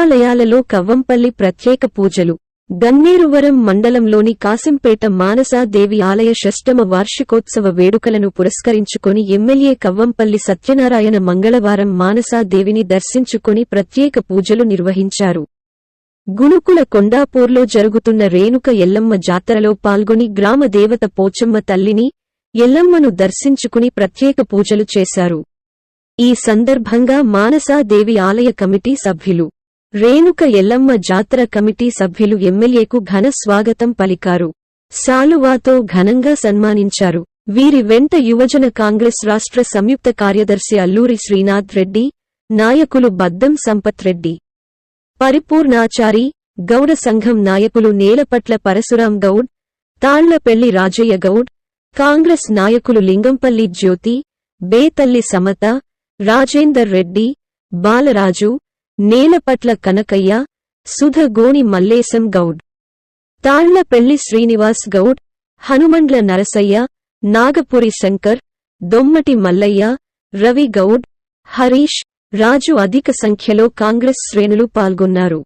దేవాలయాలలో కవ్వంపల్లి ప్రత్యేక పూజలు. గన్నేరువరం మండలంలోని కాసింపేట మానసాదేవి ఆలయ షష్టమ వార్షికోత్సవ వేడుకలను పురస్కరించుకొని ఎమ్మెల్యే కవ్వంపల్లి సత్యనారాయణ మంగళవారం మానసాదేవిని దర్శించుకొని ప్రత్యేక పూజలు నిర్వహించారు. గుణుకుల కొండాపూర్లో జరుగుతున్న రేణుక ఎల్లమ్మ జాతరలో పాల్గొని గ్రామ దేవత పోచమ్మ తల్లిని ఎల్లమ్మను దర్శించుకుని ప్రత్యేక పూజలు చేశారు. ఈ సందర్భంగా మానసాదేవి ఆలయ కమిటీ సభ్యులు రేణుక ఎల్లమ్మ జాతర కమిటీ సభ్యులు ఎమ్మెల్యేకు ఘన స్వాగతం పలికారు. శాలువాతో ఘనంగా సన్మానించారు. వీరి వెంట యువజన కాంగ్రెస్ రాష్ట్ర సంయుక్త కార్యదర్శి అల్లూరి శ్రీనాథ్ రెడ్డి నాయకులు బద్దం సంపత్ రెడ్డి పరిపూర్ణాచారి గౌడ సంఘం నాయకులు నేలపట్ల పరశురాం గౌడ్ తాళ్ళపెల్లి రాజయ్య గౌడ్ కాంగ్రెస్ నాయకులు లింగంపల్లి జ్యోతి బేతల్లి సమత రాజేందర్ రెడ్డి బాలరాజు నేలపట్ల కనకయ్య సుధగోని మల్లేశం గౌడ్. తాళ్ళపెళ్ళి శ్రీనివాస్ గౌడ్ హనుమండ్ల నరసయ్య నాగపురి శంకర్ దొమ్మటి మల్లయ్య రవి గౌడ్ హరీష్ రాజు అధిక సంఖ్యలో కాంగ్రెస్ శ్రేణులు పాల్గొన్నారు.